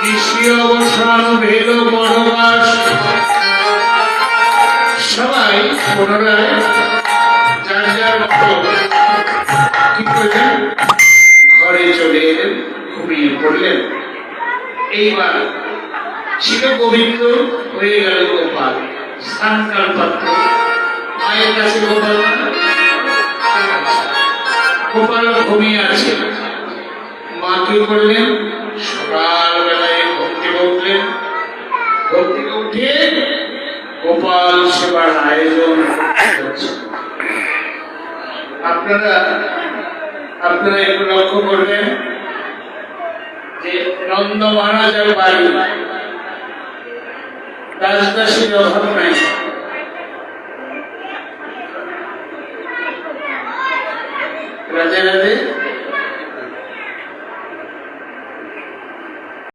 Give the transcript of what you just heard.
কৃষি অবসান ঘরে চলে এলেন, ঘুমিয়ে পড়লেন। এইবার ছিল গোবিন্দ হয়ে গেল গোপাল। স্থানকাল পাত্র মায়ের কাছে গোপাল গোপাল ঘুমিয়ে আছে। মা কি করলেন? সকালবেলায় গোপাল সেবার আয়োজন আপনারা আপনারা একটু লক্ষ্য করবেন যে নন্দ মহারাজার বাড়ি রাজদাসীর অভাব নাই। রাজা রাজা।